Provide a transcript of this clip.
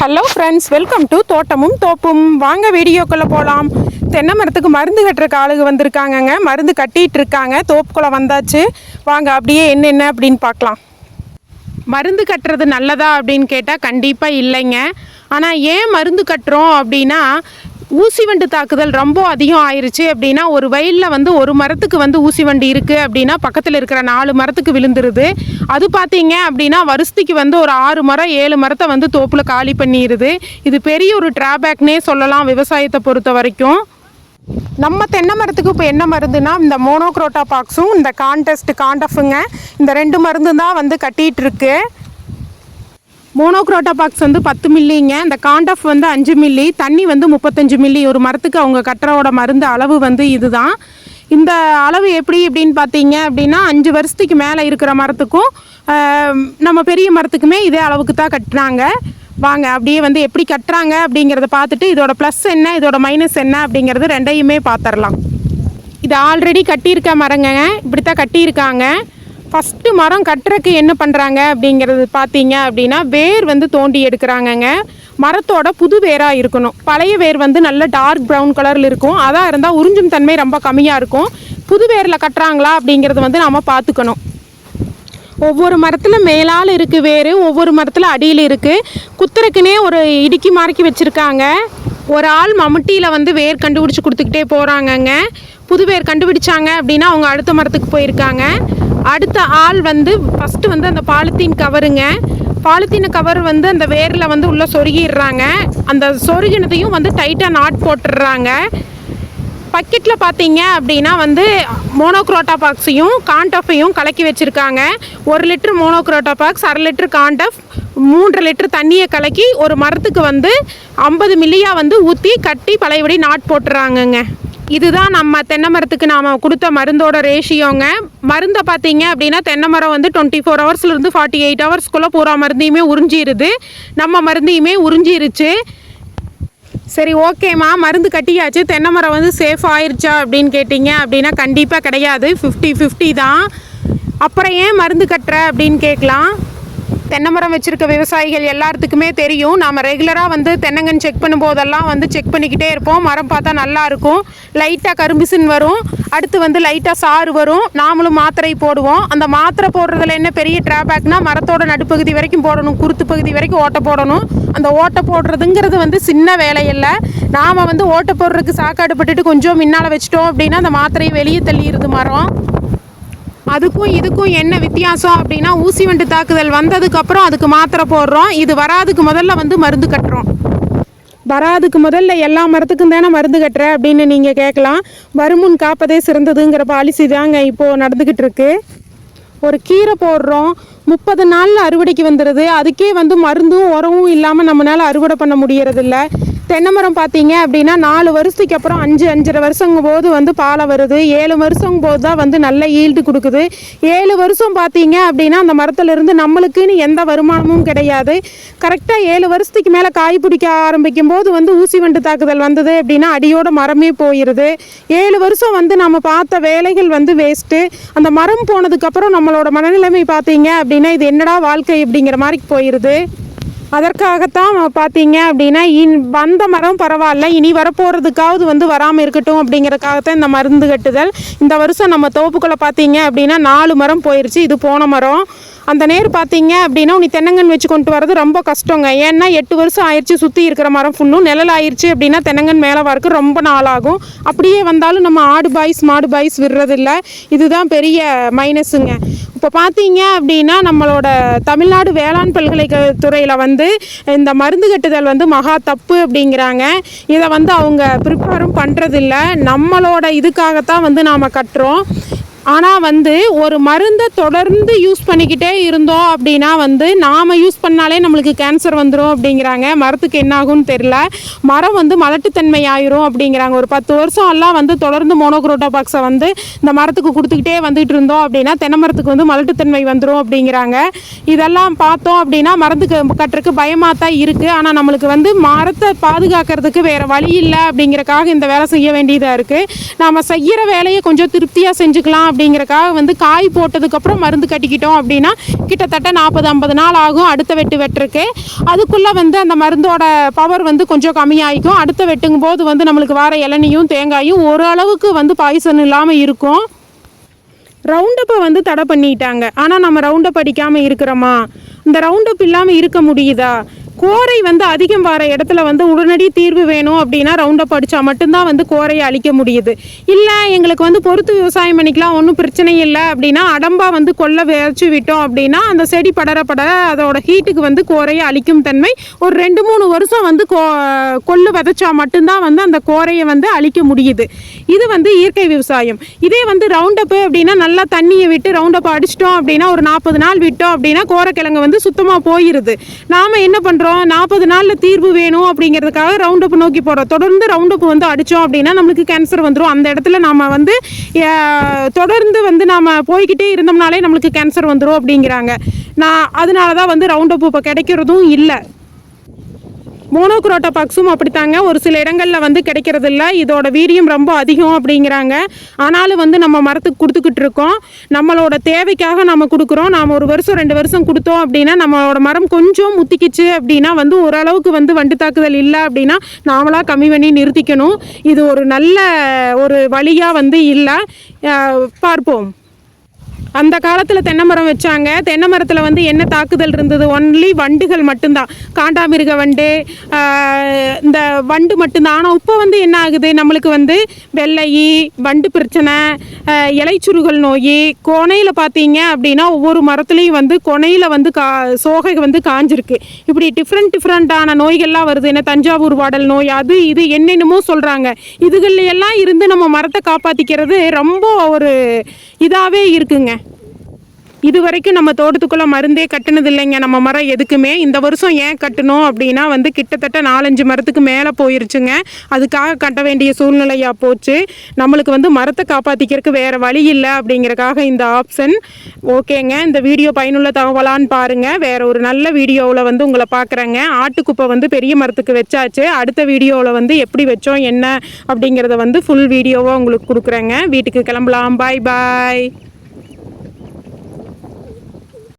Hello friends welcome to தோட்டமும் தோப்பும். வாங்க வீடியோக்குள்ளே போகலாம் தென்னை மரத்துக்கு மருந்து கட்டுறக்கு ஆளுங்க வந்திருக்காங்கங்க. மருந்து கட்டிகிட்டு இருக்காங்க தோப்புக்குள்ளே வந்தாச்சு. வாங்க அப்படியே என்னென்ன அப்படின்னு பார்க்கலாம். மருந்து கட்டுறது நல்லதா அப்படின்னு கேட்டால் கண்டிப்பாக இல்லைங்க. ஆனால் ஏன் மருந்து கட்டுறோம் அப்படின்னா ஊசி வண்டு தாக்குதல் ரொம்ப அதிகம் ஆயிருச்சு அப்படின்னா ஒரு வயலில் வந்து ஒரு மரத்துக்கு வந்து ஊசி வண்டு இருக்குது அப்படின்னா பக்கத்தில் இருக்கிற நாலு மரத்துக்கு விழுந்துருது. அது பார்த்தீங்க அப்படின்னா வருஷத்துக்கு வந்து ஒரு ஆறு மரம் ஏழு மரத்தை வந்து தோப்பில் காலி பண்ணிடுது இது பெரிய ஒரு டிராபேக்னே சொல்லலாம் விவசாயத்தை பொறுத்த வரைக்கும். நம்ம தென்னை மரத்துக்கு இப்போ என்ன மருந்துனா இந்த மோனோக்ரோட்டா பாக்ஸும் இந்த கான்டெஸ்ட் காண்டஃபுங்க இந்த ரெண்டு மருந்து தான் வந்து கட்டிகிட்டுருக்கு மோனோக்ரோட்டா பாக்ஸ் வந்து பத்து மில்லிங்க. இந்த காண்டஃப் வந்து அஞ்சு மில்லி. தண்ணி வந்து முப்பத்தஞ்சு மில்லி. ஒரு மரத்துக்கு அவங்க கட்டுறவோட மருந்து அளவு வந்து இதுதான். இந்த அளவு எப்படி அப்படின்னு பார்த்தீங்க அப்படின்னா அஞ்சு வருஷத்துக்கு மேலே இருக்கிற மரத்துக்கும் நம்ம பெரிய மரத்துக்குமே இதே அளவுக்கு தான் கட்டுறாங்க. வாங்க அப்படியே வந்து எப்படி கட்டுறாங்க அப்படிங்கிறத பார்த்துட்டு இதோட ப்ளஸ் என்ன இதோட மைனஸ் என்ன அப்படிங்கிறது ரெண்டையுமே பார்த்துடலாம். இது ஆல்ரெடி கட்டியிருக்க மரங்க. இப்படி தான் கட்டியிருக்காங்க. ஃபஸ்ட்டு மரம் கட்டுறக்கு என்ன பண்ணுறாங்க அப்படிங்கிறது பார்த்தீங்க அப்படின்னா வேர் வந்து தோண்டி எடுக்கிறாங்கங்க. மரத்தோட புது வேராக இருக்கணும். பழைய வேர் வந்து நல்ல டார்க் ப்ரௌன் கலரில் இருக்கும். அதாக இருந்தால் உறிஞ்சும் தன்மை ரொம்ப கம்மியாக இருக்கும். புது வேரில் கட்டுறாங்களா அப்படிங்கிறது வந்து நம்ம பார்த்துக்கணும். ஒவ்வொரு மரத்தில் மேலால் இருக்குது வேறு ஒவ்வொரு மரத்தில் அடியில் இருக்குது குத்துறக்குனே ஒரு இடுக்கி மார்க்கி வச்சுருக்காங்க. ஒரு ஆள் மம்முட்டியில் வந்து வேர் கண்டுபிடிச்சி கொடுத்துக்கிட்டே போகிறாங்கங்க புது வேர் கண்டுபிடிச்சாங்க அப்படின்னா அவங்க அடுத்த மரத்துக்கு போயிருக்காங்க. அடுத்த ஆள் வந்து ஃபஸ்ட்டு வந்து அந்த பாலித்தீன் கவருங்க. பாலித்தீன் கவர் வந்து அந்த வேரில் வந்து உள்ளே சொருகிடுறாங்க. அந்த சொருகினதையும் வந்து டைட்டாக நாட் போட்டுடுறாங்க. பக்கெட்டில் பார்த்தீங்க அப்படின்னா வந்து மோனோக்ரோட்டா பாக்ஸையும் காண்டஃபையும் கலக்கி வச்சுருக்காங்க. ஒரு லிட்டர் மோனோக்ரோட்டா பாக்ஸ் அரை லிட்டர் காண்டஃப் மூன்று லிட்டர் தண்ணியை கலக்கி ஒரு மரத்துக்கு வந்து ஐம்பது மில்லியாக வந்து ஊற்றி கட்டி பழையபடி நாட் போட்டுறாங்கங்க. இதுதான் நம்ம தென்னை மரத்துக்கு நாம் கொடுத்த மருந்தோட ரேஷியோங்க மருந்தை பார்த்தீங்க அப்படின்னா தென்னை மரம் வந்து டுவெண்ட்டி ஃபோர் ஹவர்ஸ்லேருந்து ஃபார்ட்டி எயிட் ஹவர்ஸ்க்குள்ளே பூரா மருந்தையுமே உறிஞ்சிருது. நம்ம மருந்தையுமே உறிஞ்சிருச்சு. சரி ஓகேம்மா மருந்து கட்டியாச்சு. தென்னை மரம் வந்து சேஃப் ஆயிருச்சா அப்படின்னு கேட்டிங்க அப்படின்னா கண்டிப்பாக கிடையாது. ஃபிஃப்டி ஃபிஃப்டி தான். அப்புறம் ஏன் மருந்து கட்டுற அப்படின்னு கேட்கலாம். தென்னை மரம் வச்சுருக்க விவசாயிகள் எல்லாத்துக்குமே தெரியும். நாம் ரெகுலராக வந்து தென்னங்கன் செக் பண்ணும்போதெல்லாம் வந்து செக் பண்ணிக்கிட்டே இருப்போம். மரம் பார்த்தா நல்லாயிருக்கும் லைட்டாக கரும்பிசின் வரும். அடுத்து வந்து லைட்டாக சாறு வரும். நாமளும் மாத்திரை போடுவோம். அந்த மாத்திரை போடுறதுல என்ன பெரிய ட்ராபேக்னால் மரத்தோட நடுப்பகுதி வரைக்கும் போடணும். குருத்து பகுதி வரைக்கும் ஓட்டை போடணும். அந்த ஓட்டை போடுறதுங்கிறது வந்து சின்ன வேலையில்லை. நாம் வந்து ஓட்டை போடுறதுக்கு சாக்காடு பட்டுட்டு கொஞ்சம் முன்னால் வச்சிட்டோம் அப்படின்னா அந்த மாத்திரையை வெளியே தள்ளிடுது மரம். அதுக்கும் இதுக்கும் என்ன வித்தியாசம் அப்படின்னா ஊசி வண்டு தாக்குதல் வந்ததுக்கப்புறம் அதுக்கு மாத்திரை போடுறோம். இது வராதுக்கு முதல்ல வந்து மருந்து கட்டுறோம். வராதுக்கு முதல்ல எல்லா மரத்துக்கும் தானே மருந்து கட்டுற அப்படின்னு நீங்கள் கேட்கலாம். வருமுன் காப்பதே சிறந்ததுங்கிற பாலிசி தாங்க இப்போது நடந்துக்கிட்டு இருக்கு. ஒரு கீரை போடுறோம். முப்பது நாளில் அறுவடைக்கு வந்துடுது அதுக்கே வந்து மருந்தும் உரமும் இல்லாமல் நம்மளால் அறுவடை பண்ண முடியறதில்ல. தென்னை மரம் பார்த்தீங்க அப்படின்னா நாலு வருஷத்துக்கு அப்புறம் அஞ்சு அஞ்சரை வருஷங்கும் போது வந்து பாலை வருது. ஏழு வருஷங்கும் போது தான் வந்து நல்ல ஈல்டு கொடுக்குது. ஏழு வருஷம் பார்த்தீங்க அப்படின்னா அந்த மரத்துலேருந்து நம்மளுக்குன்னு எந்த வருமானமும் கிடையாது. கரெக்டாக ஏழு வருஷத்துக்கு மேலே காய் பிடிக்க ஆரம்பிக்கும் போது வந்து ஊசி வண்டு தாக்குதல் வந்தது அப்படின்னா அடியோட மரமே போயிடுது ஏழு வருஷம் வந்து நம்ம பார்த்த வேலைகள் வந்து வேஸ்ட்டு அந்த மரம் போனதுக்கப்புறம் நம்மளோட மனநிலைமை பார்த்தீங்க அப்படின்னா இது என்னடா வாழ்க்கை அப்படிங்கிற மாதிரி போயிடுது அதற்காகத்தான் பார்த்தீங்க அப்படின்னா இன் வந்த மரம் பரவாயில்ல இனி வரப்போகிறதுக்காவது வந்து வராமல் இருக்கட்டும் அப்படிங்கிறதுக்காகத்தான் இந்த மருந்து கட்டுதல். இந்த வருஷம் நம்ம தோப்புக்குள்ளே பார்த்தீங்க அப்படின்னா நாலு மரம் போயிருச்சு. இது போன மரம். அந்த நேர் பார்த்தீங்க அப்படின்னா நீ தென்னங்கன் வச்சு கொண்டு வரது ரொம்ப கஷ்டங்க. ஏன்னா எட்டு வருஷம் ஆயிடுச்சு சுற்றி இருக்கிற மரம் ஃபுல்லும் நிழல் ஆயிடுச்சு அப்படின்னா தென்னங்கன் மேலே வரக்கு ரொம்ப நாளாகும். அப்படியே வந்தாலும் நம்ம ஆடு பாய்ஸ் மாடு பாய்ஸ் விடுறதில்ல. இதுதான் பெரிய மைனஸுங்க இப்போ பார்த்தீங்க அப்படின்னா நம்மளோட தமிழ்நாடு வேளாண் பல்கலைக்கழகத்துறையில் வந்து இந்த மருந்து கட்டுதல் வந்து மகா தப்பு அப்படிங்கிறாங்க. இதை வந்து அவங்க ப்ரிப்பேரும் பண்ணுறதில்ல நம்மளோட இதுக்காகத்தான் வந்து நாம் கட்டுறோம். ஆனால் வந்து ஒரு மருந்தை தொடர்ந்து யூஸ் பண்ணிக்கிட்டே இருந்தோம் அப்படின்னா வந்து நாம் யூஸ் பண்ணாலே நம்மளுக்கு கேன்சர் வந்துடும் அப்படிங்கிறாங்க. மரத்துக்கு என்ன ஆகும்னு தெரில மரம் வந்து மலட்டுத்தன்மை ஆயிரும் அப்படிங்கிறாங்க. ஒரு பத்து வருஷம் எல்லாம் வந்து தொடர்ந்து மோனோக்ரோட்டோபாக்ஸை வந்து இந்த மரத்துக்கு கொடுத்துக்கிட்டே வந்துட்டு இருந்தோம் அப்படின்னா தென்னை மரத்துக்கு வந்து மலட்டுத்தன்மை வந்துடும் அப்படிங்கிறாங்க. இதெல்லாம் பார்த்தோம் அப்படின்னா மரத்துக்கு கட்டுறதுக்கு பயமாக தான் இருக்குது ஆனால் நம்மளுக்கு வந்து மரத்தை பாதுகாக்கிறதுக்கு வேறு வழி இல்லை அப்படிங்கிறக்காக இந்த வேலை செய்ய வேண்டியதாக இருக்குது நாம் செய்கிற வேலையை கொஞ்சம் திருப்தியாக செஞ்சுக்கலாம் அப்படிங்கிறக்காக வந்து காய் போட்டதுக்கப்புறம் மருந்து கட்டிக்கிட்டோம் அப்படின்னா கிட்டத்தட்ட நாற்பது ஐம்பது நாள் ஆகும். அடுத்த வெட்டு வெட்டுறக்கு அதுக்குள்ளே வந்து அந்த மருந்தோட பவர் வந்து கொஞ்சம் கம்மியாகிக்கும் அடுத்த வெட்டுங்கும் போது வந்து நம்மளுக்கு வர இளநியும் தேங்காயும் ஓரளவுக்கு வந்து பாய்சன் இல்லாமல் இருக்கும். ரவுண்டப்பை வந்து தடை பண்ணிட்டாங்க. ஆனால் நம்ம ரவுண்டப் அடிக்காமல் இருக்கிறோமா? இந்த ரவுண்டப் இல்லாமல் இருக்க முடியுதா? கோரை வந்து அதிகம் வர இடத்துல வந்து உடனடி தீர்வு வேணும் அப்படின்னா ரவுண்டப் அடித்தா மட்டும்தான் வந்து கோரையை அழிக்க முடியுது. இல்லை எங்களுக்கு வந்து பொறுத்து விவசாயம் பண்ணிக்கலாம் ஒன்றும் பிரச்சனை இல்லை அப்படின்னா அடம்பா வந்து கொல்ல விதைச்சு விட்டோம் அப்படின்னா அந்த செடி படர படர அதோட ஹீட்டுக்கு வந்து கோரையை அழிக்கும் தன்மை ஒரு ரெண்டு மூணு வருஷம் வந்து கோ கொள்ளு விதைச்சா மட்டும்தான் வந்து அந்த கோரையை வந்து அழிக்க முடியுது. இது வந்து இயற்கை விவசாயம். இதே வந்து ரவுண்டப்பு அப்படின்னா நல்லா தண்ணியை விட்டு ரவுண்டப் அடிச்சிட்டோம் அப்படின்னா ஒரு நாற்பது நாள் விட்டோம் அப்படின்னா கோரக்கிழங்கு வந்து சுத்தமாக போயிடுது நாம் என்ன பண்ணுறோம் நாற்பது நாளில் தீர்வு வேணும் அப்படிங்கிறதுக்காக ரவுண்டப் நோக்கி போகிறோம் தொடர்ந்து ரவுண்டப் வந்து அடித்தோம் அப்படின்னா நம்மளுக்கு கேன்சர் வந்துடும் அந்த இடத்துல நாம் வந்து தொடர்ந்து வந்து நாம் போய்கிட்டே இருந்தோம்னாலே நம்மளுக்கு கேன்சர் வந்துடும் அப்படிங்கிறாங்க. நான் அதனால தான் வந்து ரவுண்டப் இப்போ கிடைக்கிறதும் இல்லை. மோனோக்ரோட்டோபாக்ஸும் அப்படித்தாங்க. ஒரு சில இடங்களில் வந்து கிடைக்கிறது இல்ல இதோட வீரியம் ரொம்ப அதிகம் அப்படிங்கிறாங்க. ஆனாலும் வந்து நம்ம மரத்துக்கு கொடுத்துக்கிட்டு இருக்கோம். நம்மளோட தேவைக்காக நம்ம கொடுக்குறோம். நாம் ஒரு வருஷம் ரெண்டு வருஷம் கொடுத்தோம் அப்படின்னா நம்மளோட மரம் கொஞ்சம் முத்திக்கிச்சு அப்படின்னா வந்து ஓரளவுக்கு வந்து வண்டு தாக்குதல் இல்லை அப்படின்னா நாமளாக கம்மி பண்ணி நிறுத்திக்கணும். இது ஒரு நல்ல ஒரு வழியாக வந்து இல்லை. பார்ப்போம். அந்த காலத்தில் தென்னை மரம் வச்சாங்க. தென்னை மரத்தில் வந்து என்ன தாக்குதல் இருந்தது? ஒன்லி வண்டுகள் மட்டும்தான். காண்டாமிருக வண்டு இந்த வண்டு மட்டும்தான். ஆனால் இப்போ வந்து என்ன ஆகுது? நம்மளுக்கு வந்து வெள்ளை வண்டு பிரச்சனை இலைச்சுருகல் நோய் கொனையில் பார்த்தீங்க அப்படின்னா ஒவ்வொரு மரத்துலேயும் வந்து கொனையில் வந்து கா சோகை வந்து காஞ்சிருக்கு. இப்படி டிஃப்ரெண்ட் டிஃப்ரெண்ட்டான நோய்கள்லாம் வருது. என்ன தஞ்சாவூர் வாடல் நோய் அது இது என்னென்னமோ சொல்கிறாங்க இதுகள்ல எல்லாம் இருந்து நம்ம மரத்தை காப்பாற்றிக்கிறது ரொம்ப ஒரு இதாகவே இருக்குங்க. இது வரைக்கும் நம்ம தோட்டத்துக்குள்ளே மருந்தே கட்டினது இல்லைங்க நம்ம மரம் எதுக்குமே. இந்த வருஷம் ஏன் கட்டணும் அப்படின்னா வந்து கிட்டத்தட்ட நாலஞ்சு மரத்துக்கு மேலே போயிருச்சுங்க. அதுக்காக கட்ட வேண்டிய சூழ்நிலையாக போச்சு. நம்மளுக்கு வந்து மரத்தை காப்பாற்றிக்கிறதுக்கு வேறு வழி இல்லை அப்படிங்கிறக்காக இந்த ஆப்ஷன் ஓகேங்க. இந்த வீடியோ பயனுள்ள தகவலான்னு பாருங்கள் வேற ஒரு நல்ல வீடியோவில் வந்து உங்களை பார்க்குறேங்க ஆட்டுக்குப்பை வந்து பெரிய மரத்துக்கு வச்சாச்சு. அடுத்த வீடியோவில் வந்து எப்படி வச்சோம் என்ன அப்படிங்கிறத வந்து ஃபுல் வீடியோவாக உங்களுக்கு கொடுக்குறேங்க. வீட்டுக்கு கிளம்பலாம். பாய் பாய்